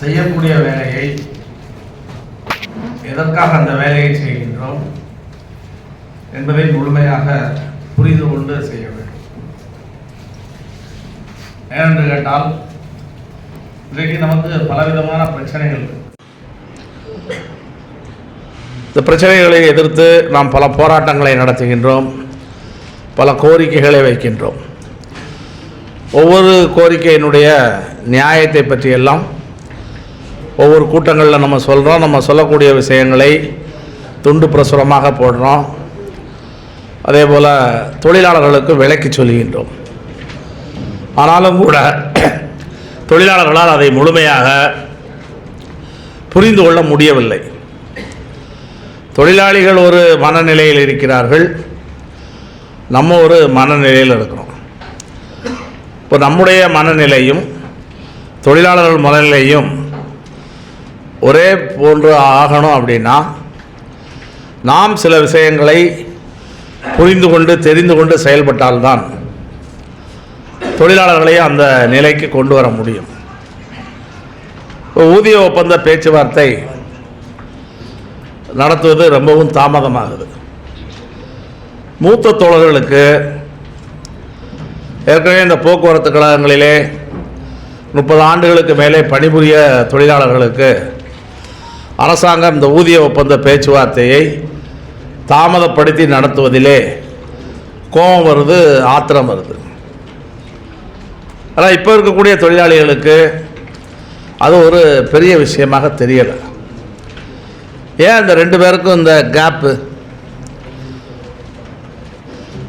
செய்யக்கூடிய வேலையை எதற்காக அந்த வேலையை செய்கின்றோம் என்பதை முழுமையாக புரிந்து கொண்டு செய்ய வேண்டும். ஏனென்று கேட்டால் இன்றைக்கு நமக்கு பலவிதமான பிரச்சனைகள் இந்த பிரச்சனைகளை எதிர்த்து நாம் பல போராட்டங்களை நடத்துகின்றோம் பல கோரிக்கைகளை வைக்கின்றோம். ஒவ்வொரு கோரிக்கையினுடைய நியாயத்தை பற்றியெல்லாம் ஒவ்வொரு கூட்டங்களில் நம்ம சொல்கிறோம் நம்ம சொல்லக்கூடிய விஷயங்களை துண்டு பிரசுரமாக போடுறோம். அதே போல் தொழிலாளர்களுக்கு விலைக்கு சொல்கின்றோம். ஆனாலும் கூட தொழிலாளர்களால் அதை முழுமையாக புரிந்து கொள்ள முடியவில்லை. தொழிலாளிகள் ஒரு மனநிலையில் இருக்கிறார்கள். நம்ம ஒரு மனநிலையில் இருக்கிறோம். இப்போ நம்முடைய மனநிலையும் தொழிலாளர்கள் மனநிலையும் ஒரே போன்று ஆகணும் அப்படின்னா நாம் சில விஷயங்களை புரிந்து கொண்டு தெரிந்து கொண்டு செயல்பட்டால்தான் தொழிலாளர்களையும் அந்த நிலைக்கு கொண்டு வர முடியும். இப்போ ஊதிய ஒப்பந்த பேச்சுவார்த்தை நடத்துவது ரொம்பவும் தாமதமாகுது. மூத்த தோழர்களுக்கு ஏற்கனவே இந்த போக்குவரத்து கழகங்களிலே முப்பது ஆண்டுகளுக்கு மேலே பணிபுரிய தொழிலாளர்களுக்கு அரசாங்கம் இந்த ஊதிய ஒப்பந்த பேச்சுவார்த்தையை தாமதப்படுத்தி நடத்துவதிலே கோபம் வருது ஆத்திரம் வருது. ஆனால் இப்போ இருக்கக்கூடிய தொழிலாளிகளுக்கு அது ஒரு பெரிய விஷயமாக தெரியலை. ஏன் இந்த ரெண்டு பேருக்கும் இந்த கேப்பு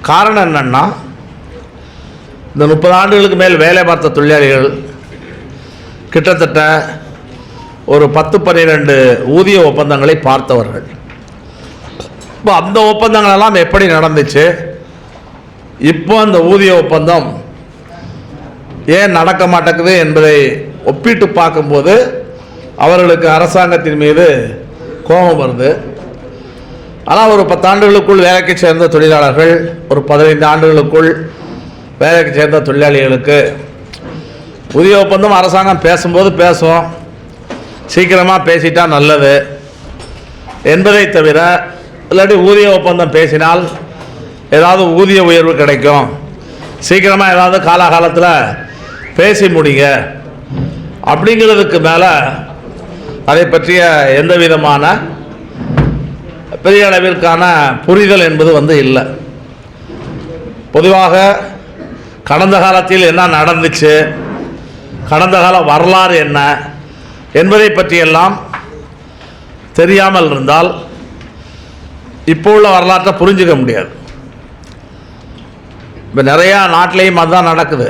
காரணம் என்னன்னா இந்த முப்பது ஆண்டுகளுக்கு மேல் வேலை பார்த்த தொழிலாளிகள் கிட்டத்தட்ட ஒரு பத்து பன்னிரெண்டு ஊதிய ஒப்பந்தங்களை பார்த்தவர்கள். இப்போ அந்த ஒப்பந்தங்கள் எல்லாம் எப்படி நடந்துச்சு? இப்போ அந்த ஊதிய ஒப்பந்தம் ஏன் நடக்க மாட்டேங்குது என்பதை ஒப்பிட்டு பார்க்கும்போது அவர்களுக்கு அரசாங்கத்தின் மீது கோபம் வருது. ஆனால் ஒரு பத்தாண்டுகளுக்குள் வேலைக்கு சேர்ந்த தொழிலாளர்கள் ஒரு பதினைந்து ஆண்டுகளுக்குள் வேலைக்கு சேர்ந்த தொழிலாளிகளுக்கு புதிய ஒப்பந்தம் அரசாங்கம் பேசும்போது பேசும். சீக்கிரமாக பேசிட்டா நல்லது. என்பதை தவிர இல்லாட்டி ஊதிய ஒப்பந்தம் பேசினால் ஏதாவது ஊதிய உயர்வு கிடைக்கும். சீக்கிரமாக ஏதாவது காலாகாலத்தில் பேசி முடிங்க. அப்படிங்கிறதுக்கு மேலே அதை பற்றிய எந்த விதமான பெரிய அளவிற்கான புரிதல் என்பது வந்து இல்லை. பொதுவாக கடந்த காலத்தில் என்ன நடந்துச்சு? கடந்த கால வரலாறு என்ன? என்பதை பற்றியெல்லாம் தெரியாமல் இருந்தால் இப்போ உள்ள வரலாற்றை புரிஞ்சுக்க முடியாது. இப்போ நிறையா நாட்டிலையும் அதுதான் நடக்குது.